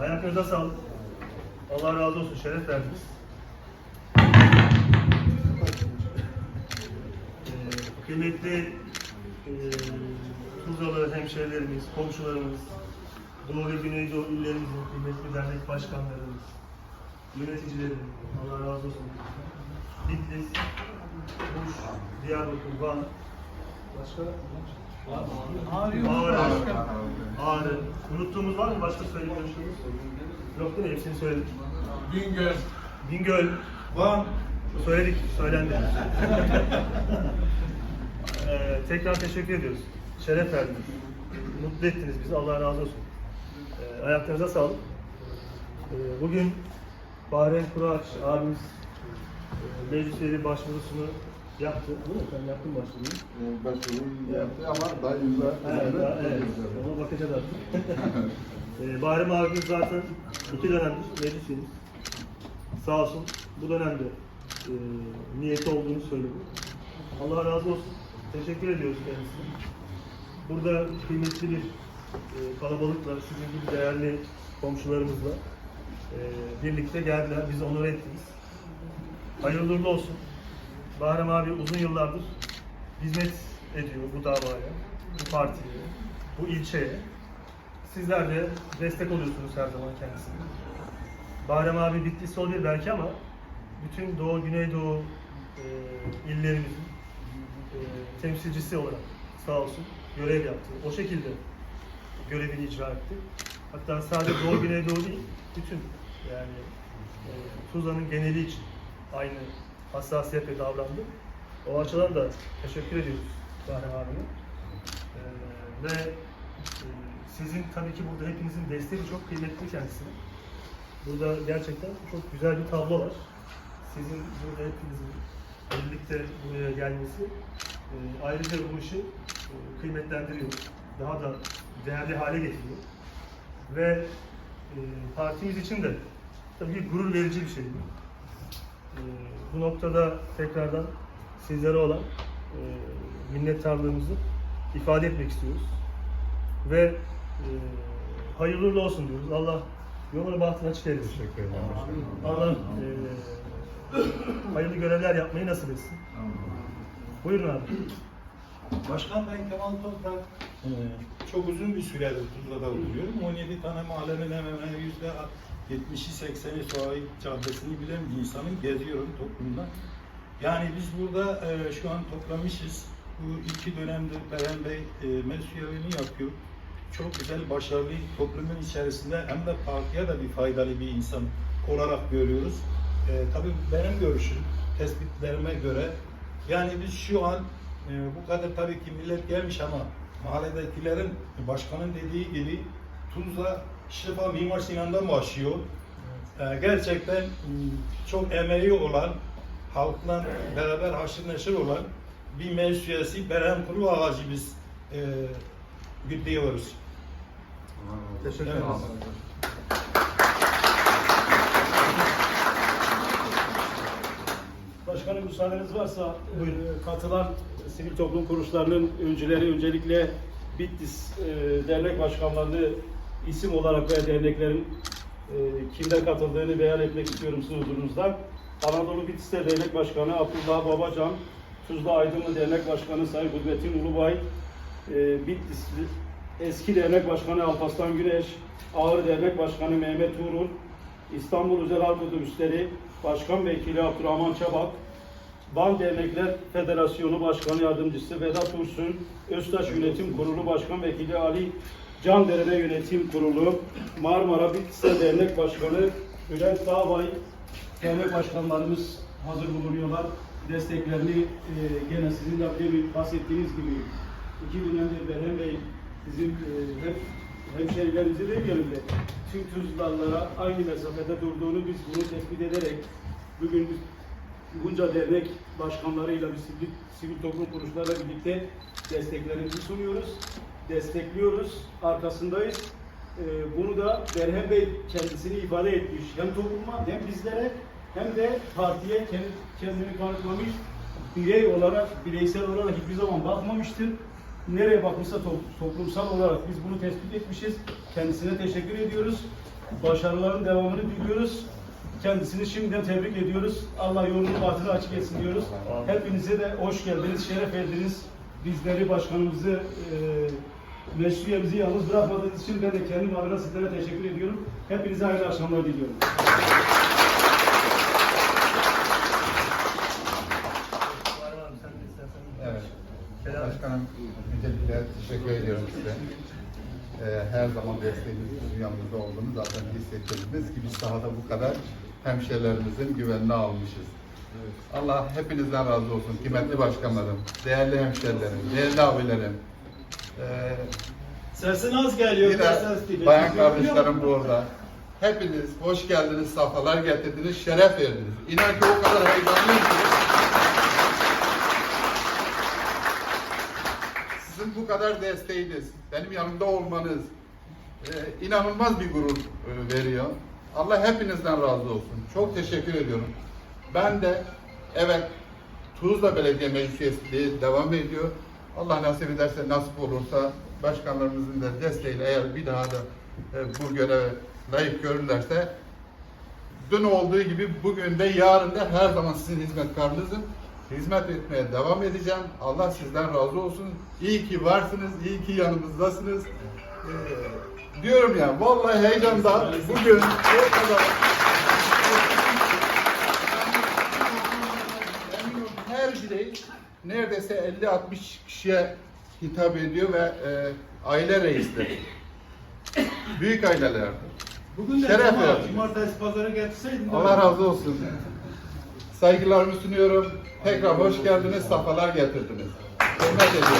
Ayaklarınıza sağlık. Allah razı olsun. Şeref verdiniz. Ee, kıymetli e, Tuzlalı hemşehrilerimiz, komşularımız, Doğu ve Güneydoğu illerimizin kıymetli dernek başkanlarımız, yöneticileri, Allah razı olsun. Bitlis, Muş, Diyarbakır, Van, başka? Ağrı. Ağrı. Unuttuğumuz var mı? Başka söylediğiniz Yok değil mi? Hepsini söyledik. Bingöl, Bingöl, Van, Söyledik, söylendi. ee, tekrar teşekkür ediyoruz. Şeref verdiniz. Mutlu ettiniz bizi. Allah razı olsun. Ee, ayaklarınıza sağlık. Ee, bugün Bahreyn Kuraç abimiz e, meclis üyeliği başvurusunu yaptı. Değil mi? Sen yaptın başvuruyu. başvuru yaptı ama daha imza Evet, daha- evet. Ona bakacağız artık. ee, Bahri abimiz zaten iki dönemdir meclis üyemiz. Sağ olsun bu dönemde e, niyeti olduğunu söyledi. Allah razı olsun. Teşekkür ediyoruz kendisine. Burada kıymetli bir e, kalabalıkla, sizin gibi değerli komşularımızla e, birlikte geldiler. Bizi onur ettiniz. Hayırlı olsun. Bahram abi uzun yıllardır hizmet ediyor bu davaya, bu partiye, bu ilçeye. Sizler de destek oluyorsunuz her zaman kendisine. Bahram abi Bitlis olabilir belki ama bütün Doğu, Güneydoğu e, illerimizin e, temsilcisi olarak sağ olsun görev yaptı. O şekilde görevini icra etti. Hatta sadece Doğu, Güneydoğu değil, bütün yani e, Tuzla'nın geneli için aynı hassasiyetle davrandı. O açıdan da teşekkür ediyoruz Bahram abime. E, ve e, sizin tabii ki burada hepinizin desteği çok kıymetli kendisine. Burada gerçekten çok güzel bir tablo var. Sizin burada hepinizin birlikte buraya gelmesi e, ayrıca bu işi e, kıymetlendiriyor. Daha da değerli hale getiriyor. Ve e, partimiz için de tabii ki gurur verici bir şey. Bu. E, bu noktada tekrardan sizlere olan e, minnettarlığımızı ifade etmek istiyoruz. Ve e, hayırlı olsun diyoruz. Allah yolunu bahtını açık eylesin. Teşekkür ederim. Allah e, hayırlı görevler yapmayı nasip etsin. Buyurun abi. Başkan ben Kemal Toprak. Ee, çok uzun bir süredir Tuzla'da oturuyorum. 17 tane mahallenin hemen hemen yüzde 70'i 80'i Soğayı Caddesi'ni bilen bir insanım. Geziyorum toplumda. Yani biz burada e, şu an toplamışız. Bu iki dönemdir Beren Bey e, mesuyelini yapıyor. Çok güzel, başarılı toplumun içerisinde hem de partiye de bir faydalı bir insan olarak görüyoruz. E, tabii benim görüşüm, tespitlerime göre yani biz şu an e, bu kadar tabii ki millet gelmiş ama mahalledekilerin başkanın dediği gibi Tuzla Şifa Mimar Sinan'dan başlıyor. E, gerçekten m, çok emeği olan, halkla beraber haşır neşir olan bir meclis üyesi Beren Kuru Ağacı biz e, güdüyoruz. Teşekkür Evet. ederiz. Başkanım müsaadeniz varsa e, katılan sivil toplum kuruluşlarının öncüleri öncelikle Bitlis e, dernek başkanlarını isim olarak ve derneklerin e, kimler katıldığını beyan etmek istiyorum sizin huzurunuzda. Anadolu Bitlis'te dernek başkanı Abdullah Babacan, Tuzla Aydınlı dernek başkanı Sayın Kudrettin Ulubay, e, Bitlis eski dernek başkanı Alparslan Güneş, Ağrı dernek başkanı Mehmet Tuğrul, İstanbul Özel Halk Otobüsleri Başkan Vekili Abdurrahman Çabak, Van Dernekler Federasyonu Başkanı Yardımcısı Vedat Ursun, Öztaş Yönetim Kurulu Başkan Vekili Ali Candereme Yönetim Kurulu, Marmara Bitlis'te Dernek Başkanı Bülent Dağbay, dernek başkanlarımız hazır bulunuyorlar. Desteklerini e, gene sizin de demin bahsettiğiniz gibi iki dönemdir Berhem Bey bizim e, hep hemşehrilerimizi demeyelim de tüm Tuzlalılara aynı mesafede durduğunu biz bunu tespit ederek bugün bunca dernek başkanlarıyla bir sivil, sivil toplum kuruluşlarla birlikte desteklerimizi sunuyoruz. Destekliyoruz, arkasındayız. Ee, bunu da Berhem Bey kendisini ifade etmiş. Hem topluma hem bizlere hem de partiye kendi- kendini kanıtlamış. Birey olarak, bireysel olarak hiçbir zaman bakmamıştır. Nereye bakmışsa to- toplumsal olarak biz bunu tespit etmişiz. Kendisine teşekkür ediyoruz. başarıların devamını diliyoruz. Kendisini şimdiden tebrik ediyoruz. Allah yolunu bahtını açık etsin diyoruz. Hepinize de hoş geldiniz, şeref verdiniz. Bizleri, başkanımızı, e, meşruiyemizi yalnız bırakmadığınız için ben de kendim adına sizlere teşekkür ediyorum. Hepinize hayırlı akşamlar diliyorum. Evet. Başkanım, öncelikle teşekkür ediyorum size. Ee, her zaman desteğiniz, yanımızda olduğunu zaten hissettirdiniz ki biz sahada bu kadar hemşehrilerimizin güvenini almışız. Allah hepinizden razı olsun. Kıymetli başkanlarım, değerli hemşehrilerim, değerli abilerim. Ee, Sesin az geliyor. Biraz ses bayan kardeşlerim burada. Hepiniz hoş geldiniz, safhalar getirdiniz, şeref verdiniz. İnan ki o kadar heyecanlıyım ki. Sizin bu kadar desteğiniz, benim yanımda olmanız e, inanılmaz bir gurur e, veriyor. Allah hepinizden razı olsun. Çok teşekkür ediyorum. Ben de evet Tuzla Belediye Meclis üyesliği devam ediyor. Allah nasip ederse, nasip olursa başkanlarımızın da desteğiyle eğer bir daha da e, bu göreve layık görürlerse dün olduğu gibi bugün de yarın da her zaman sizin hizmetkarınızım. Hizmet etmeye devam edeceğim. Allah sizden razı olsun. İyi ki varsınız, iyi ki yanımızdasınız. Ee, diyorum ya, vallahi heyecanda bugün o kadar her birey neredeyse 50-60 kişiye hitap ediyor ve e, aile reisleri. Büyük aileler. Bugün de Şeref cuma, verdiniz. cumartesi pazarı getirseydin. de- Allah razı olsun. Saygılarımı sunuyorum. Tekrar hoş geldiniz, safalar getirdiniz. Hürmet ediyorum.